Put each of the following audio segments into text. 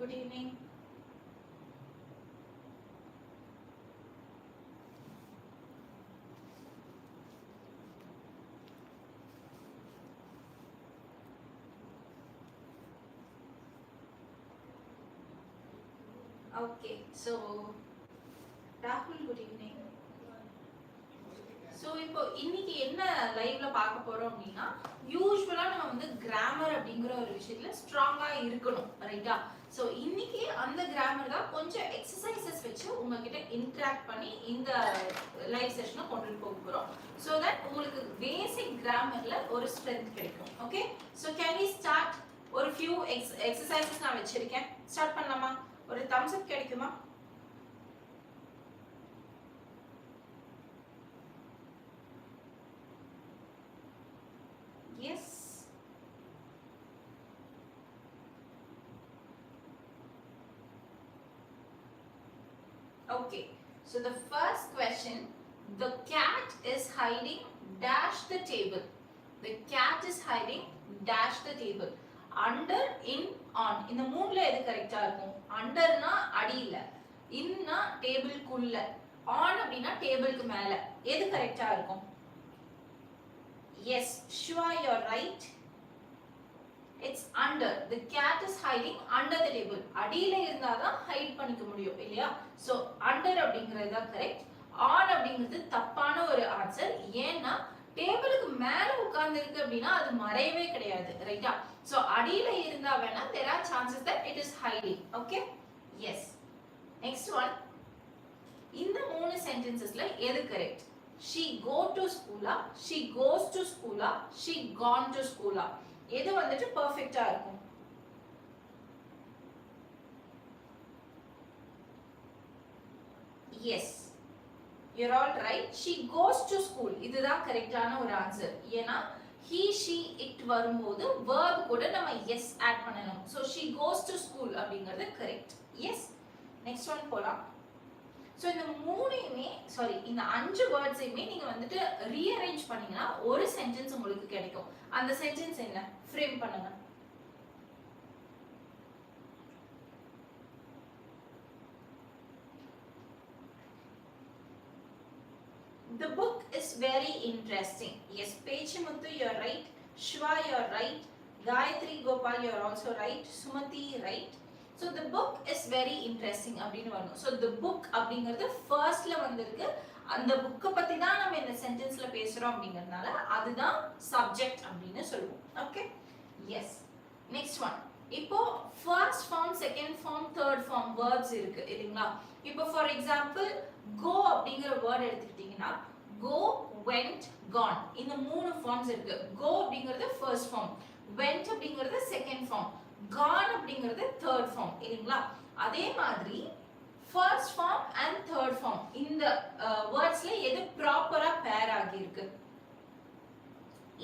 Good evening. Okay, so இன்னைக்கு என்ன லைவ்ல பார்க்க போறோம் அப்படின்னா யூஸ்வலா நம்ம வந்து கிராமர் அப்படிங்கிற ஒரு விஷயத்துல ஸ்ட்ராங்கா இருக்கணும் ரைட்டா ஸோ இன்னைக்கு அந்த கிராமர் தான் கொஞ்சம் எக்ஸசைசஸ் வச்சு உங்ககிட்ட இன்ட்ராக்ட் பண்ணி இந்த லைவ் செஷனை கொண்டுட்டு போக போறோம். ஸோ தட் உங்களுக்கு பேசிக் கிராமர்ல ஒரு ஸ்ட்ரென்த் கிடைக்கும் okay so can we start ஒரு ஃபியூ எக்ஸ் எக்ஸசைசஸ் நான் வச்சிருக்கேன். ஸ்டார்ட் பண்ணலாமா? ஒரு தம்ஸ் அப் கிடைக்குமா Yes. Okay. So the first question, the cat is hiding dash the table. The cat is hiding dash the table. Under, in, on. இந்த மூணுல எது கரெக்டா இருக்கும் அண்டர்னா அடியில இன்னா டேபிள்குள்ள ஆன் அப்படின்னா டேபிளுக்கு மேல எது கரெக்டா இருக்கும் Yes, Shiva, you're right. It's under the cat is hiding under the table அடியில இருந்தாதான் ஹைட் பண்ணிக்க முடியும் இல்லையா? சோ அண்டர் அப்படிங்கிறது தான் கரெக்ட் ஆன் அப்படிங்கிறது தப்பான ஒரு ஆன்சர். ஏன்னா டேபிளுக்கு மேல உட்கார்ந்து இருக்கு அப்படின்னா அது மறையவே கிடையாது ரைட்டா சோ அடியில இருந்தா வேணா there are chances that it is hiding okay yes next one இந்த மூணு சென்டென்சஸ்ல எது கரெக்ட் ஷீ கோ டு ஸ்கூலா ஷீ கோஸ் டு ஸ்கூலா ஷீ கான் டு ஸ்கூலா எது வந்துட்டு பெர்ஃபெக்ட்டா இருக்கும்? Yes you're all right she goes to school இதுதான் கரெக்டான ஒரு ஆன்சர் ஏன்னா ஹீ ஷி இட் வரும்போது வேர்ப் கூட நம்ம எஸ் ஆட் பண்ணணும். So she goes to school அப்படிங்கிறது கரெக்ட் எஸ் நெக்ஸ்ட் ஒன் போலாம். ஸோ இந்த மூணையுமே சாரி இந்த அஞ்சு வேர்ட்ஸையுமே நீங்க வந்துட்டு ரீஅரேஞ்ச் பண்ணீங்கன்னா ஒரு சென்டென்ஸ் உங்களுக்கு கிடைக்கும் அந்த சென்டென்ஸ் என்ன ஃப்ரேம் பண்ணுங்க The book is very interesting. Yes, Pechimuthu, you're right. Shwa, you're right. Gayatri Gopal, you're also right. Sumati, right. So the book is very interesting அப்படின்னு வரணும். ஸோ த புக் அப்படிங்கிறது ஃபர்ஸ்ட்ல வந்திருக்கு. அந்த புக்கை பத்தி தான் நம்ம இந்த சென்டென்ஸ்ல பேசுறோம் அப்படிங்கிறதுனால அதுதான் சப்ஜெக்ட் அப்படின்னு சொல்லுவோம். ஓகே எஸ் நெக்ஸ்ட் ஒன் இப்போ first form second form third form words இருக்கு இல்லைங்களா? இப்போ ஃபார் எக்ஸாம்பிள் கோ அப்படிங்கிற வேர்ட் எடுத்துக்கிட்டீங்கன்னா கோ வெண்ட் கான் இந்த மூணு ஃபார்ம்ஸ் இருக்கு. கோ அப்படிங்கிறது ஃபர்ஸ்ட் ஃபார்ம் வெண்ட் அப்படிங்கிறது செகண்ட் ஃபார்ம் கான் அப்படிங்கிறது தேர்ட் ஃபார்ம் இல்லைங்களா? அதே மாதிரி first form and third form இந்த வேர்ட்ஸ்ல எது ப்ராப்பரா பேர் ஆகியிருக்கு?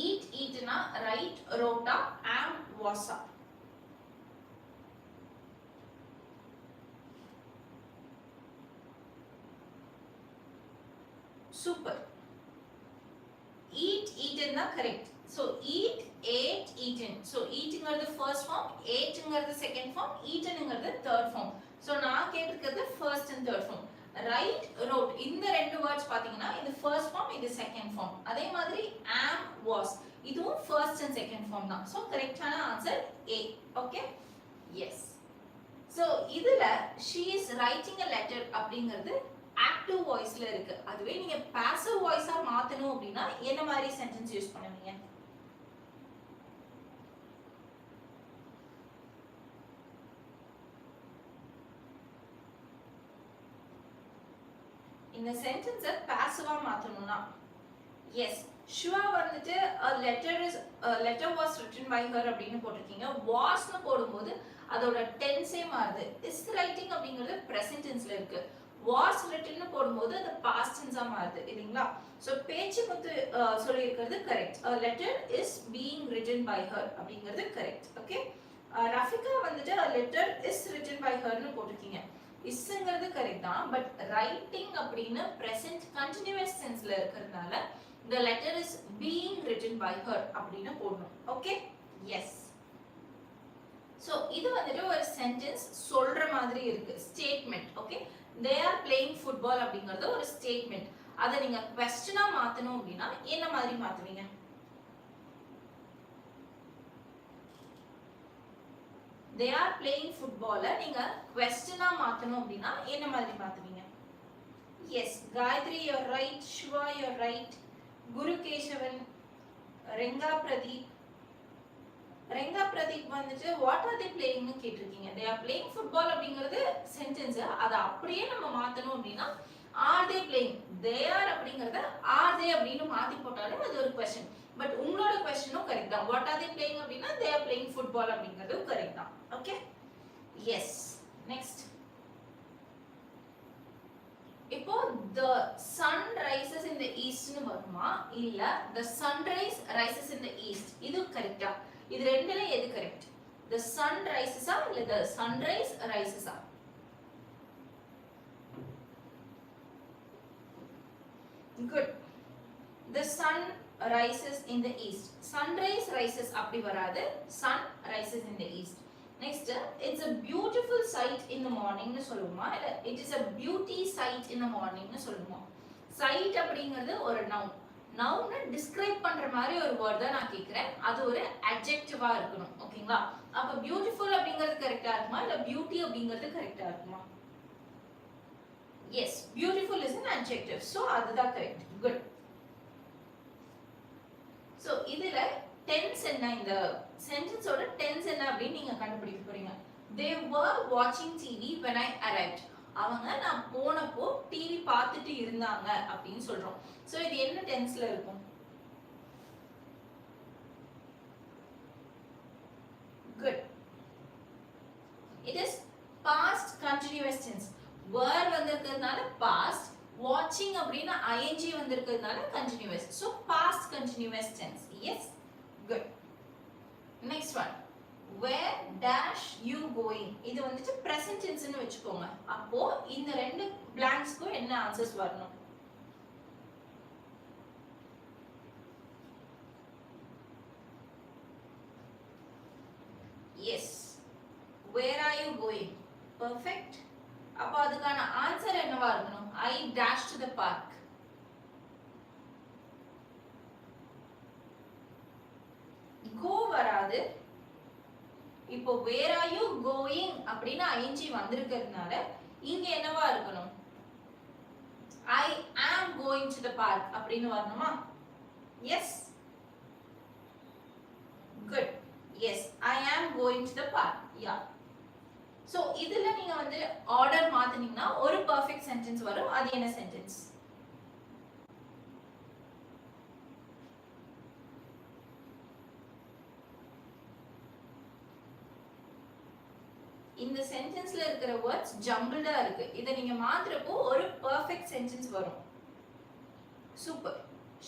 ஈட் ஈட்னா ரைட் ரோட்டா ஆம் வாசா சூப்பர் ஈட் ஈட்டன் தான் correct so eat ate eaten so ஈட்டுங்கிறது first form ஏட்டுங்கிறது செகண்ட் ஃபார்ம் ஈட்டனுங்கிறது தேர்ட் ஃபார்ம் ஸோ நான் கேட்டிருக்கிறது first and third form write wrote இந்த ரெண்டு வேர்ட்ஸ் பார்த்தீங்கன்னா இது ஃபர்ஸ்ட் ஃபார்ம் இது செகண்ட் ஃபார்ம் அதே மாதிரி ஆம் was. இதுவும் ஃபர்ஸ்ட் அண்ட் செகண்ட் ஃபார்ம் தான். ஸோ கரெக்டான answer A okay yes so இதுல she is writing a letter அப்படிங்கிறது ஆக்டிவ் வாய்ஸ்ல இருக்கு. அதுவே நீங்க பாசிவ் வாய்ஸா மாத்தணும் அப்படின்னா என்ன மாதிரி சென்டென்ஸ் யூஸ் பண்ணுவீங்க? இந்த சென்டென்ஸை பாசிவா மாற்றணும்னா எஸ் ஷுவா வந்துட்டு letter is letter was written by her அப்படின்னு போட்டிருக்கீங்க. வாஸ்னு போடும்போது அதோட டென்ஸே மாறுது. இஸ் ரைட்டிங் அப்படிங்கிறது ப்ரெசன்ட் டென்ஸில் இருக்கு. வாஸ் ரிட்டன்னு போடும்போது அது பாஸ்ட் டென்ஸாக மாறுது. இல்லைங்களா? ஸோ பேச்சு முத்து சொல்லியிருக்கிறது correct letter is being written by her அப்படிங்கிறது கரெக்ட் ஓகே ரஃபிகா வந்துட்டு லெட்டர் இஸ் ரிட்டன் பை ஹர்னு போட்டிருக்கீங்க. இஸ்ங்கிறது கரெக்ட் தான். பட் ரைட்டிங் அப்படின்னு ப்ரெசன்ட் கண்டினியூஸ் சென்ஸ்ல இருக்கிறதுனால the letter is being written by her அப்படின்னு போடணும். ஓகே எஸ் ஸோ இது வந்துட்டு ஒரு சென்டென்ஸ் சொல்ற மாதிரி இருக்கு. Statement okay they are playing football அப்படிங்கிறது ஒரு ஸ்டேட்மெண்ட் அதை நீங்க கொஸ்டினா மாத்தணும் அப்படின்னா என்ன மாதிரி மாத்துவீங்க? தே ஆர் பிளேயிங் ஃபுட்பாலை நீங்க கொஸ்டினா மாத்தணும் அப்படின்னா என்ன மாதிரி மாத்துவீங்க? Yes Gayathri you're right Shiva you're right Guru Kesavan Renga Pradeep Renga Pradeep வந்துட்டு வாட் ஆர் தே பிளேயிங்னு கேட்டிருக்கீங்க. தே ஆர் பிளேயிங் ஃபுட்பால் அப்படிங்கிறது சென்டென்ஸ் அதை அப்படியே நம்ம மாத்தணும் அப்படின்னா are they playing they are அப்படிங்கிறத ஆர் தே அப்படின்னு மாத்தி போட்டாலே அது ஒரு கொஸ்டின் பட் உங்களோட கொஸ்டினும் கரெக்ட் தான். வாட் ஆர் தே பிளேயிங் அப்படின்னா தே ஆர் பிளேயிங் ஃபுட்பால் அப்படிங்கிறது கரெக்ட் தான். ஓகே எஸ் நெக்ஸ்ட் இப்போ the sun rises in the ஈஸ்ட்னு வருமா? இல்ல the sunrise rises in the east இது கரெக்டா இது ரெண்டுல எது கரெக்ட் த சன் ரைசஸா இல்ல the sunrise ரைசஸா good the sun rises in the east sunrise rises அப்படி வராது. Sun rises in the east next it's a beautiful sight in the மார்னிங்னு சொல்லுவோமா? இல்ல it is a beauty sight in the மார்னிங்னு சொல்லுமா sight அப்படிங்கிறது ஒரு noun நவுனை describe பண்ற மாதிரி ஒரு வேர்ட் தான் நான் கேக்குறேன். அது ஒரு அட்ஜெக்டிவா இருக்கணும். ஓகேங்களா அப்ப பியூட்டிஃபுல் அப்படிங்கிறது கரெக்டா இருக்குமா? இல்ல பியூட்டி அப்படிங்கிறது கரெக்டா இருக்குமா? Yes beautiful is an adjective so அதுதான் கரெக்ட் குட் ஸோ இதுல டென்ஸ் என்ன? இந்த சென்டென்ஸோட டென்ஸ் என்ன அப்படின்னு நீங்க கண்டுபிடிக்க போறீங்க. தே வர் வாட்சிங் டிவி வென் ஐ arrived. அவங்க நான் போனப்போ டிவி பார்த்துட்டு இருந்தாங்க அப்படின்னு சொல்றோம். ஸோ இது என்ன டென்ஸ்ல இருக்கும்? Good it is past continuous tense were வந்திருக்கிறதுனால past வாட்சிங் அப்படின்னா ING வந்திருக்கிறதுனால continuous so past continuous tense yes good next one where dash you going இது வந்துட்டு ப்ரெசன்ட் டென்ஸ்னு வச்சுக்கோங்க. அப்போ இந்த ரெண்டு பிளாங்க்ஸ்க்கும் என்ன ஆன்சர்ஸ் வரணும்? Yes where are you going perfect அப்போ அதுக்கான ஆன்சர் என்னவா இருக்கணும்? I dash to the park go வராது. இப்போ வேர் ஆர் யூ கோயிங் அப்படின்னு ஐஞ்சி வந்திருக்கிறதுனால இங்க என்னவா இருக்கணும்? ஐ am going to the park அப்படின்னு வரணுமா? S good yes I am going to the park yeah so இதுல நீங்க வந்து மாத்தினீங்கன்னா ஒரு பர்ஃபெக்ட் சென்டென்ஸ் வரும். அது என்ன சென்டென்ஸ் இந்த சென்டென்ஸ்ல இருக்கிற வேர்ட்ஸ் ஜம்பிள்டா இருக்கு. இதை நீங்க மாத்துறப்போ ஒரு பர்ஃபெக்ட் சென்டென்ஸ் வரும். Super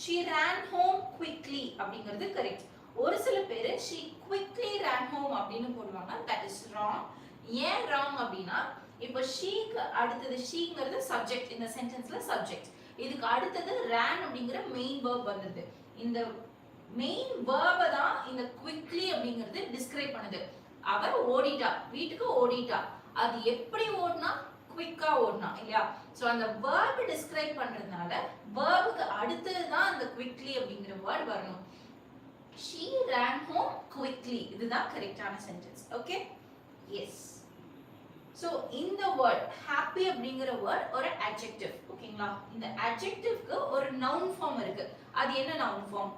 she ran home quickly அப்படிங்கிறது கரெக்ட் ஒரு சில பேர் ஷீ குவிக்லி ரேன் ஹோம் அப்படின்னு போடுவாங்க. தட் இஸ் ராங் ஏன் ராங் அப்படின்னா இப்போ ஷீக்கு அடுத்தது ஷீங்கிறது சப்ஜெக்ட் இந்த சென்டென்ஸ்ல சப்ஜெக்ட் இதுக்கு அடுத்தது ரேன் அப்படிங்கிற மெயின் வேர்ப் வந்தது. இந்த மெயின் வேர்பை தான் இந்த குவிக்லி அப்படிங்கிறது டிஸ்கிரைப் பண்ணுது. அவர் ஓடிட்டா வீட்டுக்கு ஓடிட்டா. அது எப்படி ஓடினா? குவிக்கா ஓடினா இல்லையா? ஸோ அந்த வேர்ப் டிஸ்கிரைப் பண்றதுனால வேர்புக்கு அடுத்தது தான் அந்த குவிக்லி அப்படிங்கிற வேர்ட் வரணும். ஷீ ரேன் ஹோம் குவிக்லி இதுதான் கரெக்டான சென்டென்ஸ் ஓகே எஸ் ஸோ இந்த வேர்ட் ஹாப்பி அப்படிங்கிற வேர்ட் ஒரு அட்ஜெக்டிவ் ஓகேங்களா? இந்த அட்ஜெக்டிவ்க்கு ஒரு நவுன் ஃபார்ம் இருக்கு. அது என்ன நவுன் ஃபார்ம்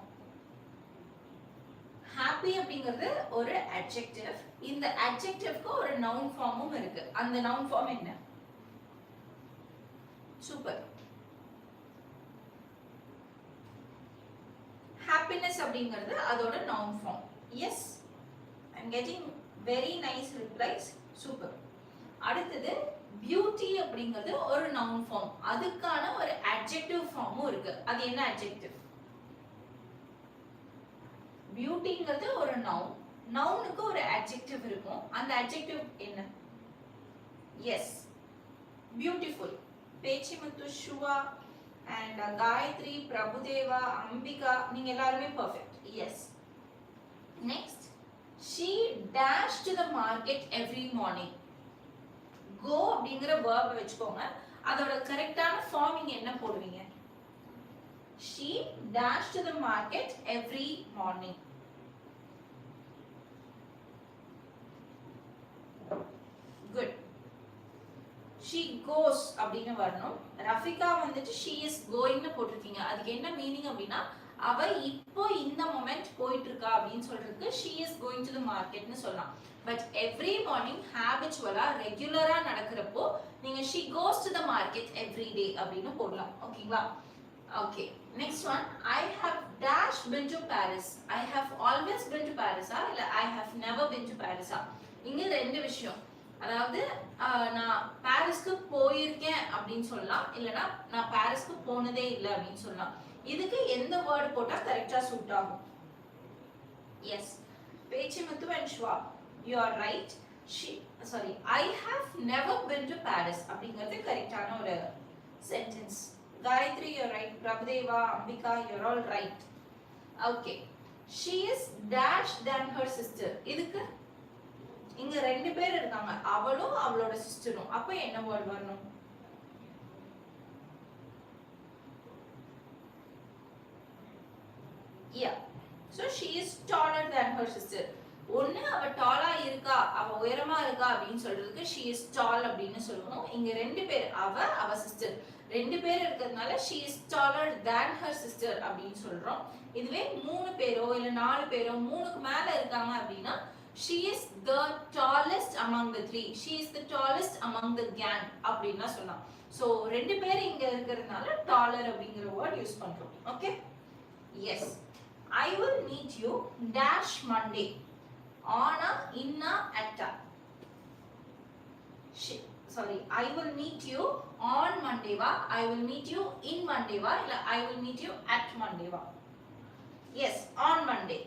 ஹாப்பி அப்படிங்கிறது ஒரு அட்ஜெக்டிவ் இந்த அட்ஜெக்டிவ்க்கு ஒரு நவுன் ஃபார்மும் இருக்கு. அந்த நவுன் ஃபார்ம் என்ன? சூப்பர் ஹாப்பினஸ் அப்படிங்கிறது அதோட noun form yes I'm getting very nice replies super அடுத்தது பியூட்டி அப்படிங்கிறது ஒரு நவுன் ஃபார்ம் அதுக்கான ஒரு அட்ஜெக்டிவ் ஃபார்மும் இருக்கு. அது என்ன அட்ஜெக்டிவ் பியூட்டிங்கிறது ஒரு நவுன் நவுனுக்கு ஒரு அட்ஜெக்டிவ் இருக்கும். அந்த அட்ஜெக்டிவ் என்ன? Yes beautiful Pechimuthu Shuva and Gayathri Prabhudeva Ambika நீங்க எல்லாருமே perfect yes next she dash to the market every morning go அப்படிங்கிற verb வச்சுக்கோங்க. அதோட கரெக்டான ஃபார்மிங் என்ன போடுவீங்க? She dash to the market every morning. Good. She goes அப்படின்னு வரணும். ரஃபிகா வந்துட்டு she is going போட்டிருக்கீங்க. அதுக்கு என்ன மீனிங் அப்படின்னா அவ இப்போ இந்த அப்படின்னு சொல்றதுக்கு she is going to the மார்க்கெட்னு சொல்லலாம் பட் எவ்ரி மார்னிங் ஹேபிச்சுவலா ரெகுலரா நடக்கிறப்போ நீங்க she goes to the market every day அப்படின்னு போடலாம். ஓகேங்களா okay next one I have dash been to Paris I have always been to Parisa இல்ல I have never been to Parisa இங்க ரெண்டு விஷயம். அதாவது நான் பாரிஸ்க்கு போயிருக்கேன் அப்படின்னு சொல்லலாம். இல்லனா நான் பாரிஸ்க்கு போனதே இல்லை அப்படின்னு சொல்லலாம். இதுக்கு எந்த வேர்டு போட்டால் கரெக்டா சூட் ஆகும். Yes Pechimuthu and Shuva you are right sorry I have never been to Paris அப்படிங்கிறது கரெக்டான ஒரு sentence Gayathri you're right Prabhudeva Ambika you're all right okay she is dash than her sister இதுக்கு இங்க ரெண்டு பேர் இருக்காங்க. அவளும் அவளோட சிஸ்டரும் அப்ப என்ன வேர்ட் வரணும்? Yeah so she is tall than ஒண்ணு அவ டாலா இருக்கா அவ உயரமா இருக்கா அப்படின்னு சொல்றதுக்கு ஷீ இஸ் டால் அப்படின்னு சொல்லுவோம். இங்க ரெண்டு பேர் அவ அவ சிஸ்டர் ரெண்டு பேர் இருக்கிறதுனால she is taller than her sister அப்படின்னு சொல்றோம். இதுவே மூணு பேரோ இல்ல நாலு பேரோ மூணுக்கு மேல இருக்காங்க அப்படின்னா she is the tallest among the three she is the tallest among the gang அப்படின்னா சொல்லலாம் ஸோ ரெண்டு பேர் இங்க இருக்கிறதுனால டாலர் அப்படிங்கிற வேர்ட் யூஸ் பண்றோம். Okay yes I will meet you dash Monday ஆனா இன்னா அட்டா sorry I will meet you on மண்டேவா I will meet you in மண்டேவா இல்ல I will meet you at மண்டேவா yes on Monday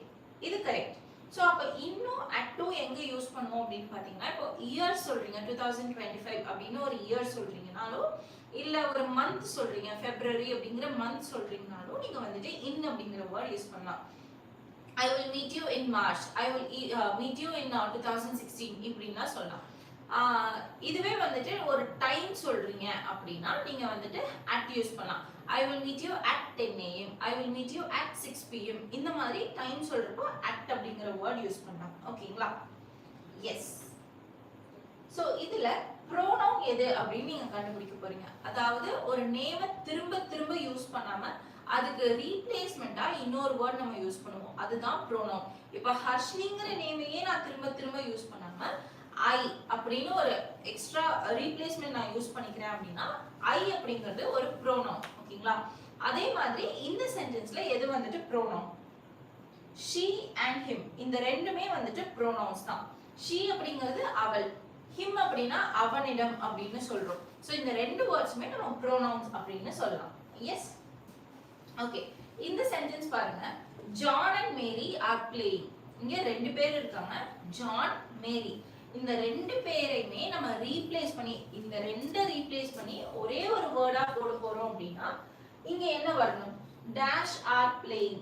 இது கரெக்ட் ஸோ அப்போ இன்னும் அட்டும் எங்கே use பண்ணுவோம் அப்படின்னு பார்த்தீங்கன்னா இப்போ இயர் சொல்றீங்க டூ தௌசண்ட் டுவெண்ட்டி ஃபைவ் அப்படின்னு ஒரு இயர் சொல்றீங்கனாலும் இல்லை மந்த் சொல்றீங்க ஃபெப்ரவரி அப்படிங்கிற மந்த் சொல்றீங்கனாலும் நீங்க வந்துட்டு இன் அப்படிங்கிற வேர்ட் யூஸ் பண்ணலாம். I will meet you in March I will meet you in two thousand sixteen இப்படின்லாம் சொல்லலாம். இதுவே வந்துட்டு ஒரு டைம் சொல்றீங்க அப்படின்னா நீங்க வந்துட்டு அட் யூஸ் பண்ணலாம். I will meet you at ten AM I will meet you at six PM இந்த மாதிரி டைம் சொல்றப்போ அட் அப்படிங்கிற வேர்ட் யூஸ் பண்ணலாம். ஓகேங்களா எஸ் ஸோ இதில் ப்ரோனவுன் எது அப்படின்னு நீங்க கண்டுபிடிக்க போறீங்க. அதாவது ஒரு நேம திரும்ப திரும்ப யூஸ் பண்ணாம அதுக்கு ரீப்ளேஸ்மெண்டா இன்னொரு வேர்ட் நம்ம யூஸ் பண்ணுவோம். அதுதான் ப்ரோனவுன் இப்போ ஹர்ஷினிங்கிற நேமையே நான் திரும்ப திரும்ப யூஸ் பண்ணாம ஐ அப்படின்னு ஒரு எக்ஸ்ட்ரா ரீப்ளேஸ்மெண்ட் நான் யூஸ் பண்ணிக்கிறேன் அப்படின்னா ஐ அப்படிங்கிறது ஒரு ப்ரோனவுன் ஓகேங்களா? அதே மாதிரி இந்த சென்டென்ஸ்ல எது வந்துட்டு ப்ரோனவுன் ஷீ அண்ட் ஹிம் இந்த ரெண்டுமே வந்துட்டு ப்ரோனவுன்ஸ் தான். ஷீ அப்படிங்கிறது அவள். ஹிம் அப்படின்னா அவனிடம் அப்படின்னு சொல்றோம். ஸோ இந்த ரெண்டு வேர்ட்ஸுமே நம்ம ப்ரோனவுன்ஸ் அப்படின்னு சொல்லலாம். எஸ் ஓகே இந்த சென்டென்ஸ் பாருங்க. John and Mary are playing இங்க ரெண்டு பேர் இருக்காங்க. ஜான் மேரி இந்த ரெண்டு பேரையுமே நம்ம ரீப்ளேஸ் பண்ணி இந்த ரெண்டை ரீப்ளேஸ் பண்ணி ஒரே ஒரு வேர்டா போட போறோம் அப்படின்னா இங்க என்ன வரணும்? Dash are playing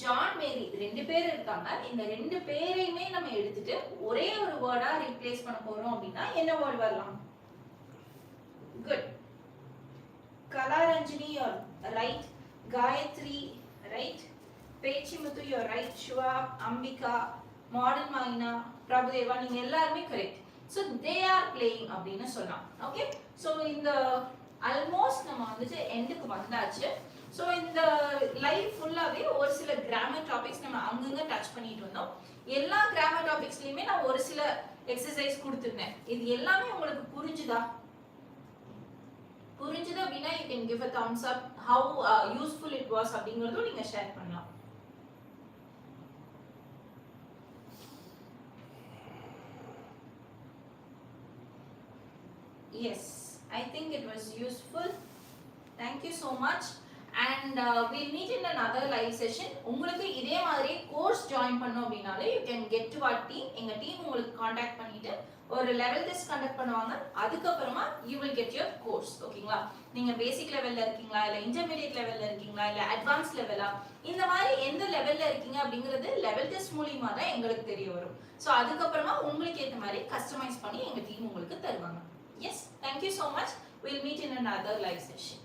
John Mary ரெண்டு பேர் இருக்காங்க. இந்த ரெண்டு பேரையுமே நம்ம எடுத்துட்டு ஒரே ஒரு வேர்டா ரீப்ளேஸ் பண்ண போறோம் அப்படின்னா என்ன வேர்ட் வரலாம்? Good Kalaranjini you're right Gayathri right Pechimuthu you're right Shiva Ambika modern மாயினா பிரபுதேவா நீங்க எல்லாருமே correct so they are playing அப்படின்னு சொல்லலாம் ஓகே ஸோ இந்த ஆல்மோஸ்ட் நம்ம வந்துட்டு எண்டுக்கு வந்தாச்சு. ஸோ இந்த லைஃப் ஃபுல்லாகவே ஒரு சில கிராமர் டாபிக்ஸ் நம்ம அங்கங்க டச் பண்ணிட்டு வந்தோம். எல்லா கிராமர் டாபிக்ஸ்லையுமே நான் ஒரு சில எக்ஸசைஸ் கொடுத்துருந்தேன். இது எல்லாமே உங்களுக்கு புரிஞ்சுதா? புரிஞ்சுது அப்படின்னா you can give a thumbs up how useful uh, it was அப்படிங்கிறதும் நீங்கள் ஷேர் பண்ணலாம். Yes, I think it was useful. Thank you so much. And will meet in other live session உங்களுக்கு இதே மாதிரி கோர்ஸ் ஜாயின் பண்ணோம் அப்படின்னாலே you can get to our team எங்கள் team உங்களுக்கு காண்டாக்ட் பண்ணிட்டு ஒரு லெவல் டெஸ்ட் கண்டக்ட் பண்ணுவாங்க. அதுக்கப்புறமா you will get your course ஓகேங்களா? நீங்க பேசிக் லெவல்ல இருக்கீங்களா? இல்ல இன்டர்மீடியட் லெவல்ல இருக்கீங்களா? இல்ல அட்வான்ஸ் லெவலா இந்த மாதிரி எந்த லெவல்ல இருக்கீங்க அப்படிங்கிறது லெவல் டெஸ்ட் மூலியமா தான் எங்களுக்கு தெரிய வரும். ஸோ அதுக்கப்புறமா உங்களுக்கு ஏற்ற மாதிரி கஸ்டமைஸ் பண்ணி எங்க டீம் உங்களுக்கு தருவாங்க. Yes thank you so much will meet in other live session